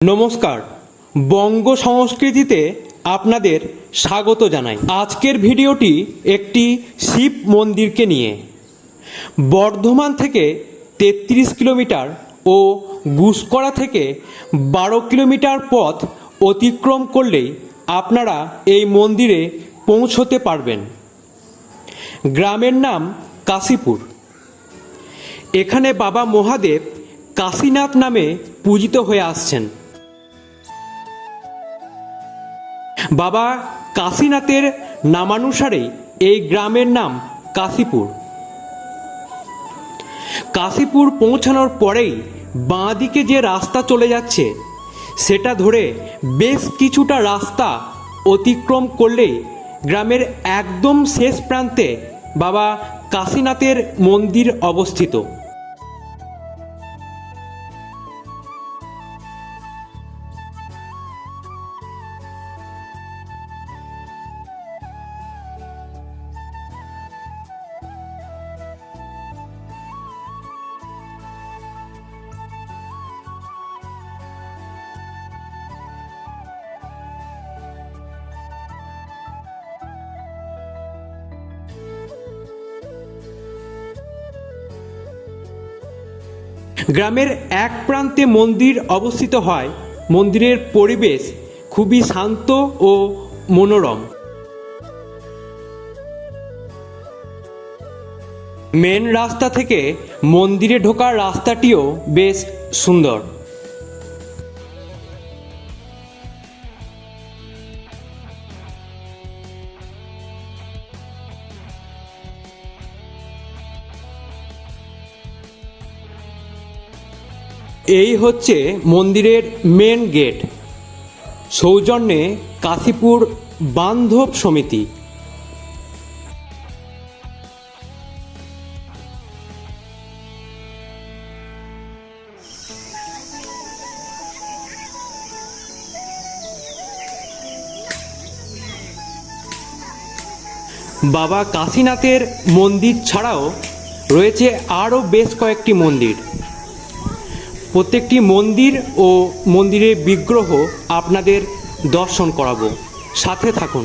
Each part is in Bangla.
নমস্কার। বঙ্গ সংস্কৃতিতে আপনাদের স্বাগত জানাই। আজকের ভিডিওটি একটি শিব মন্দিরকে নিয়ে। বর্ধমান থেকে তেত্রিশ কিলোমিটার ও গুসকরা থেকে বারো কিলোমিটার পথ অতিক্রম করলেই আপনারা এই মন্দিরে পৌঁছতে পারবেন। গ্রামের নাম কাশীপুর। এখানে বাবা মহাদেব কাশীনাথ নামে পূজিত হয়ে আসছেন। বাবা কাশীনাথের নামানুসারেই এই গ্রামের নাম কাশীপুর। কাশীপুর পৌঁছানোর পরেই বাঁ দিকে যে রাস্তা চলে যাচ্ছে, সেটা ধরে বেশ কিছুটা রাস্তা অতিক্রম করলেই গ্রামের একদম শেষ প্রান্তে বাবা কাশীনাথের মন্দির অবস্থিত। গ্রামের এক প্রান্তে মন্দির অবস্থিত হয়। মন্দিরের পরিবেশ খুবই শান্ত ও মনোরম। মেন রাস্তা থেকে মন্দিরে ঢোকার রাস্তাটিও বেশ সুন্দর। এই হচ্ছে মন্দিরের মেন গেট সৌজন্যে কাশীপুর বান্ধব সমিতি। বাবা কাশীনাথের মন্দির ছাড়াও রয়েছে আরও বেশ কয়েকটি মন্দির। প্রত্যেকটি মন্দির ও মন্দিরের বিগ্রহ আপনাদের দর্শন করাবো। সাথে থাকুন।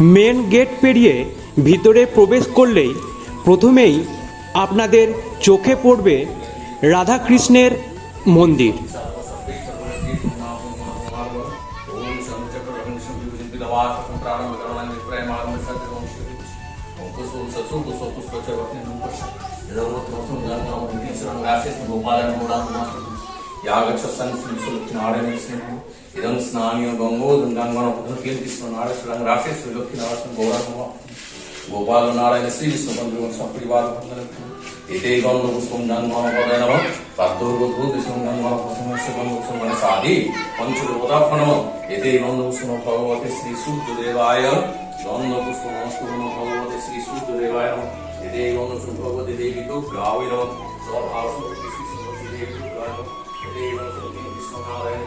মেন গেট পেরিয়ে ভিতরে প্রবেশ করলেই প্রথমেই আপনাদের চোখে পড়বে রাধাকৃষ্ণের মন্দির। యాగచ్ఛసాన్ని శ్రీసులొచ్చిన ఆడనిస్తున్నాము ఇదం స్నానియో గంగో దుంగంగన ఉదం కీర్తిస్తున్నాం. ఆడస్తున్నాం రాకేశ్వరులొక్కి నవసం గౌరవమో గోపాల నారాయణ శ్రీ విష్ణుబంధువు సపరివార ఇదే గౌరవ పుష్పం గంగోదయనమం తత్వగోపు విష్ణు గంగోల పుష్పం శుభం పుష్పం మన సాది పంచుడు ఉదాహరణమం ఇదే గౌరవ పుష్పం భగవతి శ్రీ సూర్యదేవాయ భగవతి శ్రీ సూర్యదేవాయ ఇదే দেবসতী বিশ্বনারায়ণ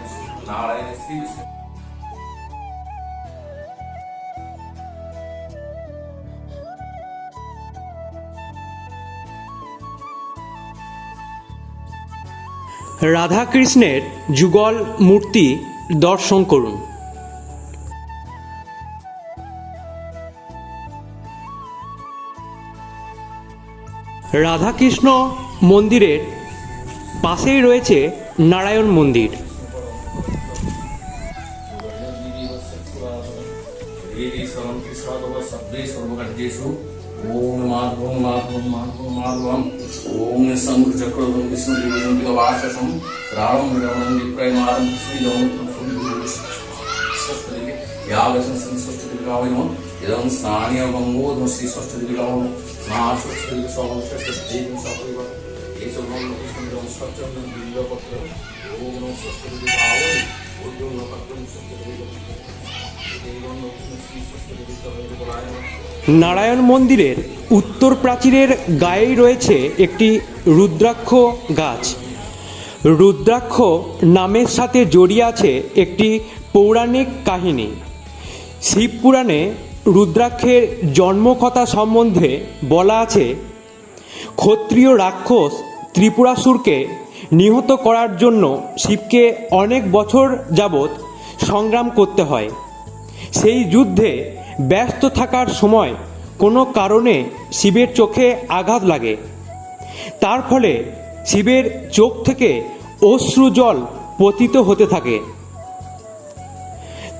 রাধাকৃষ্ণের যুগল মূর্তি দর্শন করুন। রাধাকৃষ্ণ মন্দিরের পাশেই রয়েছে নারায়ণ মন্দির देवी सर्वंति सर्व सब्दे सर्वकार्येषु ओम माधवं माधवं माधवं माधवं ओम समुद्रचक्रं विष्णुदेवं वाससं रावं रमणं विप्रयमारं श्रीजं षष्ठदेवी यावसं षष्ठदेविकावयं इदं स्नानीय गङ्गोधं श्री षष्ठदेविकावं मा षष्ठदेवी सर्वं षष्ठदेवी सपरिव एष নারায়ণ। মন্দিরের উত্তর প্রাচীরের গায়েই রয়েছে একটি রুদ্রাক্ষ গাছ। রুদ্রাক্ষ নামের সাথে জড়িয়ে আছে একটি পৌরাণিক কাহিনী। শিবপুরাণে রুদ্রাক্ষের জন্মকথা সম্বন্ধে বলা আছে, ক্ষত্রিয় রাক্ষস ত্রিপুরাসুরকে নিহত করার জন্য শিবকে অনেক বছর যাবৎ সংগ্রাম করতে হয়। সেই যুদ্ধে ব্যস্ত থাকার সময় কোনো কারণে শিবের চোখে আঘাত লাগে। তার ফলে শিবের চোখ থেকে অশ্রু জল পতিত হতে থাকে।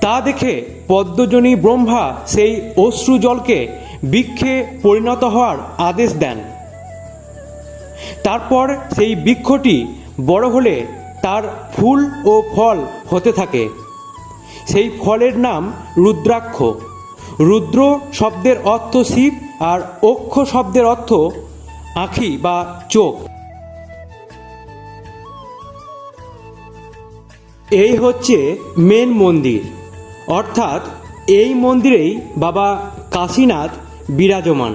তা দেখে পদ্মজনী ব্রহ্মা সেই অশ্রু জলকে বৃক্ষে পরিণত হওয়ার আদেশ দেন। তারপর সেই বৃক্ষটি বড় হলে তার ফুল ও ফল হতে থাকে। সেই ফলের নাম রুদ্রাক্ষ। রুদ্র শব্দের অর্থ শিব আর অক্ষ শব্দের অর্থ আঁখি বা চোখ। এই হচ্ছে মেন মন্দির। অর্থাৎ এই মন্দিরেই বাবা কাশীনাথ বিরাজমান।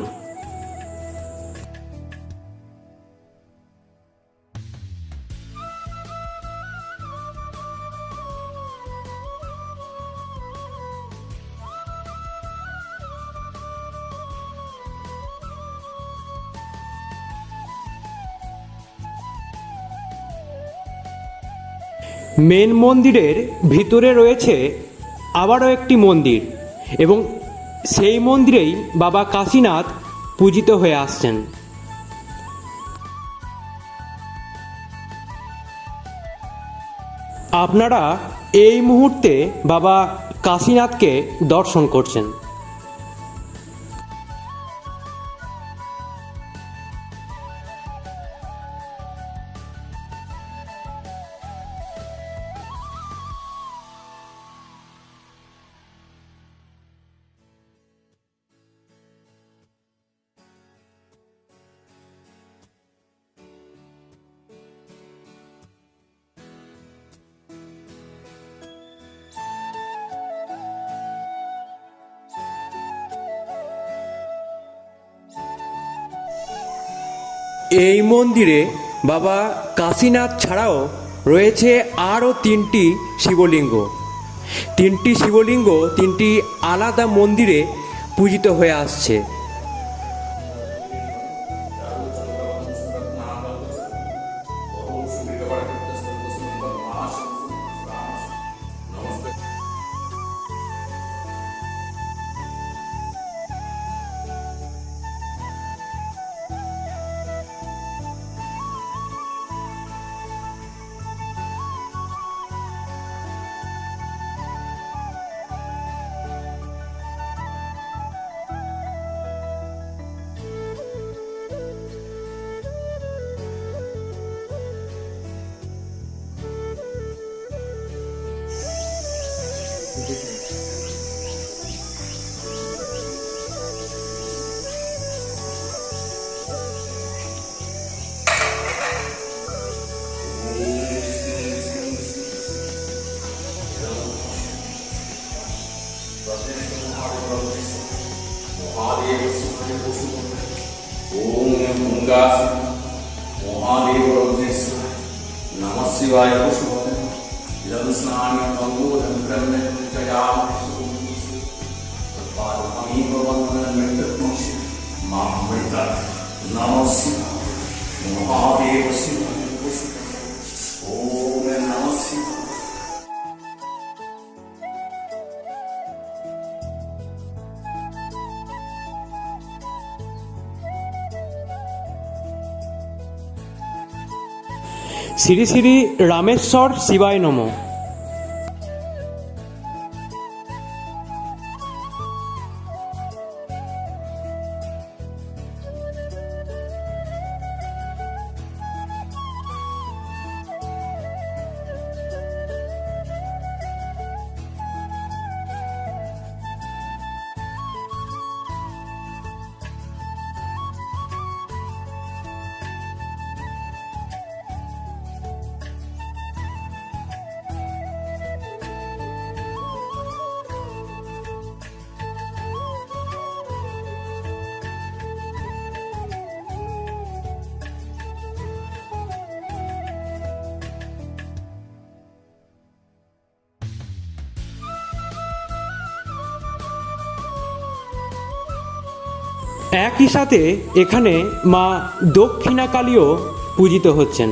মেন মন্দিরের ভিতরে রয়েছে আবারও একটি মন্দির এবং সেই মন্দিরেই বাবা কাশীনাথ পূজিত হয়ে আসছেন। আপনারা এই মুহূর্তে বাবা কাশীনাথকে দর্শন করছেন। এই মন্দিরে বাবা কাশীনাথ ছাড়াও রয়েছে আরও তিনটি শিবলিঙ্গ। তিনটি শিবলিঙ্গ, তিনটি আলাদা মন্দিরে পূজিত হয়ে আসছে। سوائے خوش ہوتے ہیں۔ শ্রী শ্রী রামেশ্বর শিবায় নম। একই সাথে এখানে মা দক্ষিণাকালীও পূজিত হচ্ছেন।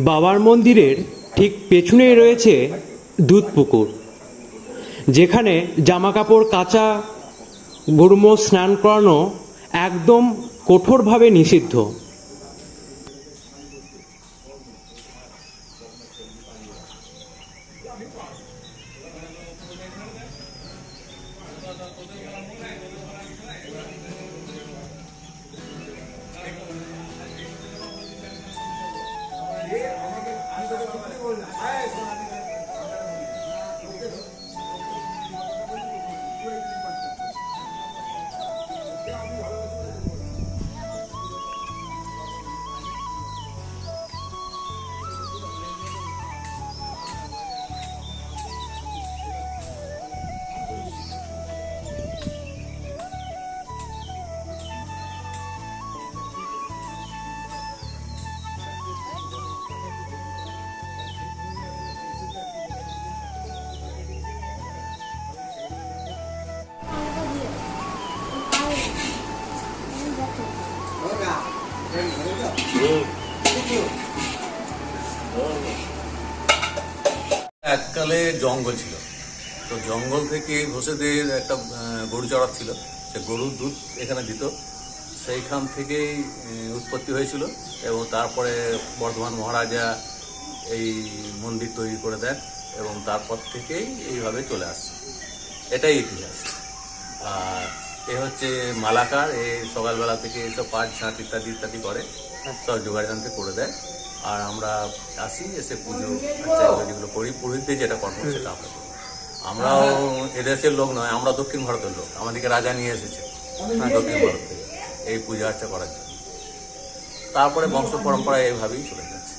বাবার মন্দিরের ঠিক পেছনেই রয়েছে দুধ পুকুর যেখানে জামাকাপড় কাঁচা গরুমো স্নান করানো একদম কঠোরভাবে নিষিদ্ধ। এককালে জঙ্গল ছিল। তো জঙ্গল থেকে ঘোষেদের একটা গরু চড়া ছিল। সে গরুর দুধ এখানে দিত। সেইখান থেকেই উৎপত্তি হয়েছিল এবং তারপরে বর্ধমান মহারাজা এই মন্দির তৈরি করে দেন এবং তারপর থেকেই এইভাবে চলে আসছে। এটাই ইতিহাস। আর এ হচ্ছে মালাকার। এ সকালবেলা থেকে এসব পাঁচ ঝাঁট ইত্যাদি ইত্যাদি করে সব জোগাড় জানতে করে দেয়। আর আমরা আসি এসে পুজো আচ্ছা যেগুলো করি পুরোহিতদের যেটা কর্ম সেটা আমরা করি। আমরাও এদেশের লোক নয় আমরা দক্ষিণ ভারতের লোক। আমাদেরকে রাজা নিয়ে এসেছে দক্ষিণ ভারত থেকে এই পূজা আর্চা করার জন্য। তারপরে বংশ পরম্পরা এইভাবেই চলে যাচ্ছে।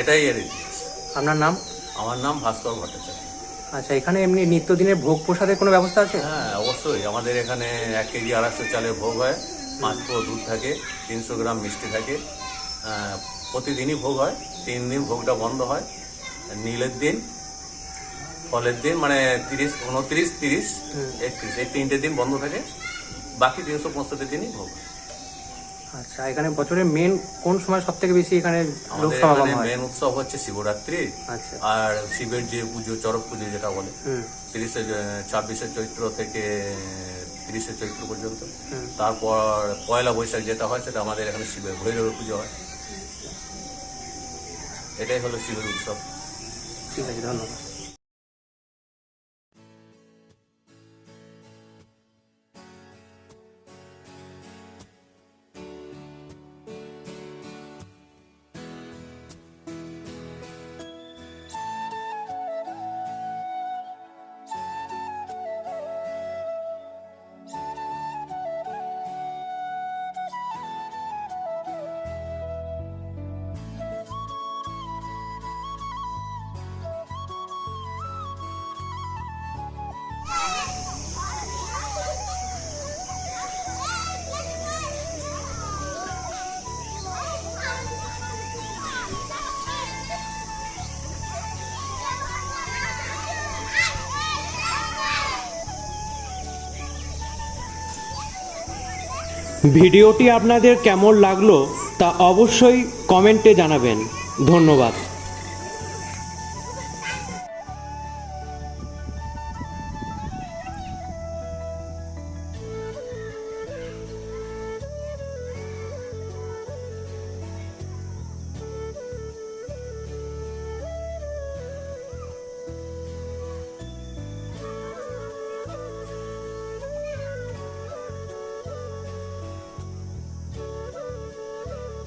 এটাই এর ইতিহাস। আপনার নাম? আমার নাম ভাস্কর ভট্টাচার্য। আচ্ছা এখানে এমনি নিত্যদিনের ভোগ প্রসাদের কোনো ব্যবস্থা আছে? হ্যাঁ অবশ্যই। আমাদের এখানে এক কেজি আড়াইশো চালের ভোগ হয়। পাঁচ পো দুধ থাকে তিনশো গ্রাম মিষ্টি থাকে। প্রতিদিনই ভোগ হয় তিন দিন ভোগটা বন্ধ হয় নীলের দিন ফলের দিন মানে তিরিশ উনত্রিশ তিরিশ একত্রিশ এই তিনটে দিন বন্ধ থাকে বাকি তিনশো পঁয়ষট্টি দিনই ভোগ হয়। আচ্ছা এখানে বছরের মেন কোন সময় সব থেকে বেশি এখানে লোক সমাগম হয়? মেন উৎসব হচ্ছে শিবরাত্রি আচ্ছা। আর শিবের যে পুজো চড়ক পুজো যেটা বলে তিরিশে ছাব্বিশে চৈত্র থেকে তিরিশে চৈত্র পর্যন্ত। তারপর পয়লা বৈশাখ যেটা হয় সেটা আমাদের এখানে শিবের ভৈরবের পুজো হয়। এটাই হলো শিবের উৎসব। ঠিক আছে ধন্যবাদ। ভিডিওটি আপনাদের কেমন লাগল তা অবশ্যই কমেন্টে জানাবেন। ধন্যবাদ।